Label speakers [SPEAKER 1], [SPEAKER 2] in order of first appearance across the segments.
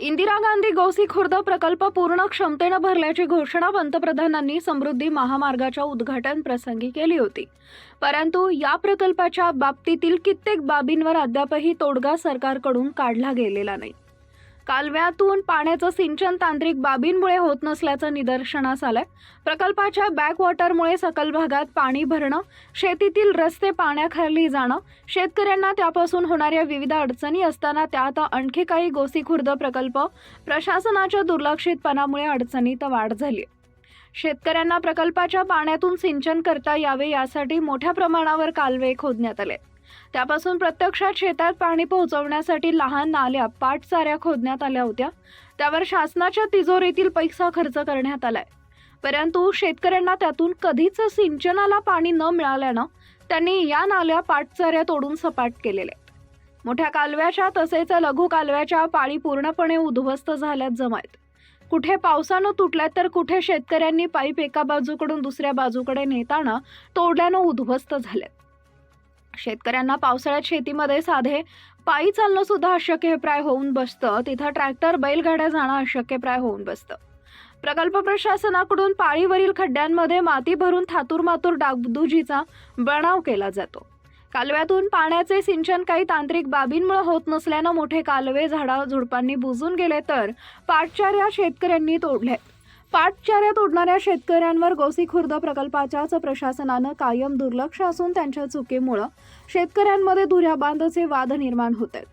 [SPEAKER 1] इंदिरा गांधी गोसी खुर्द प्रकल्प पूर्ण क्षमतेनं भरल्याची घोषणा पंतप्रधानांनी समृद्धी महामार्गाच्या उद्घाटन प्रसंगी केली होती. परंतु या प्रकल्पाच्या बाबतीतील कित्येक बाबींवर अद्यापही तोडगा सरकारकडून काढला गेलेला नाही. कालव्यातून पाण्याचं सिंचन तांत्रिक बाबींमुळे होत नसल्याचं निदर्शनास आलंय. प्रकल्पाच्या बॅकवॉटरमुळे सकल भागात पाणी भरणं शेतीतील रस्ते पाण्याखाली जाणं शेतकऱ्यांना त्यापासून होणाऱ्या विविध अडचणी असताना त्यात आणखी काही गोसी खुर्द प्रकल्प प्रशासनाच्या दुर्लक्षितपणामुळे अडचणीत वाढ झाली शेतकऱ्यांना प्रकल्पाच्या पाण्यातून सिंचन करता यावे यासाठी मोठ्या प्रमाणावर कालवे खोदण्यात आले त्यापासून प्रत्यक्षात शेतात पाणी पोहोचवण्यासाठी लहान नाल्या पाटसाऱ्या खोदण्यात आल्या होत्या. त्यावर शासनाच्या तिजोरीतील पैसा खर्च करण्यात आलाय. परंतु शेतकऱ्यांना त्यातून कधीच सिंचनाला पाणी न मिळाल्यानं त्यांनी या नाल्या पाटचाऱ्या तोडून सपाट केलेल्या मोठ्या कालव्याच्या तसेच लघु कालव्याच्या पाळी पूर्णपणे उद्ध्वस्त झाल्यात जमायत. कुठे पावसानं तुटल्यात तर कुठे शेतकऱ्यांनी पाईप एका बाजूकडून दुसऱ्या बाजूकडे नेताना तोडल्यानं उद्ध्वस्त झाल्यात. शेतकऱ्यांना पावसाळ्यात शेतीमध्ये साधे पायी चालणं सुद्धा अशक्यप्राय होऊन बसतं. तिथं ट्रॅक्टर बैलगाड्या जाणं अशक्यप्राय होऊन बसतं. प्रकल्प प्रशासनाकडून पाळीवरील खड्ड्यांमध्ये माती भरून थातूर मातूर डागडुजीचा बनाव केला जातो. कालव्यातून पाण्याचे सिंचन काही तांत्रिक बाबींमुळे होत नसल्यानं मोठे कालवे झाडा झुडपांनी बुजून गेले तर पाटचाऱ्या शेतकऱ्यांनी तोडले पाटचाऱ्या तोडणाऱ्या शेतकऱ्यांवर गोसी खुर्द प्रकल्पाच्याच प्रशासनानं कायम दुर्लक्ष असून त्यांच्या चुकीमुळं शेतकऱ्यांमध्ये दुर्याबांधचे वाद निर्माण होत. आहेत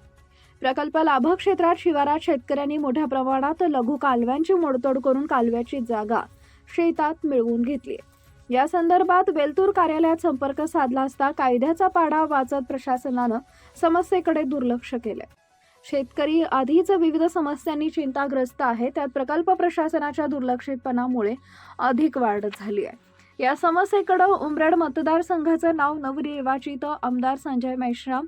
[SPEAKER 1] प्रकल्प लाभ क्षेत्रात शिवारात शेतकऱ्यांनी मोठ्या प्रमाणात लघु कालव्यांची मोडतोड करून कालव्याची जागा शेतात मिळवून घेतली या संदर्भात वेलतूर कार्यालयात संपर्क साधला असता कायद्याचा पाढा वाचत प्रशासनानं समस्येकडे दुर्लक्ष केले शेतकरी आधीच विविध समस्यांनी चिंताग्रस्त आहे. त्यात प्रकल्प प्रशासनाच्या दुर्लक्षितपणामुळे अधिक वाढ झाली आहे. या समस्येकडे उमरेड मतदारसंघाचं नाव नवनिर्वाचित आमदार संजय मेश्राम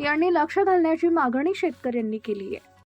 [SPEAKER 1] यांनी लक्ष घालण्याची मागणी शेतकऱ्यांनी केली आहे.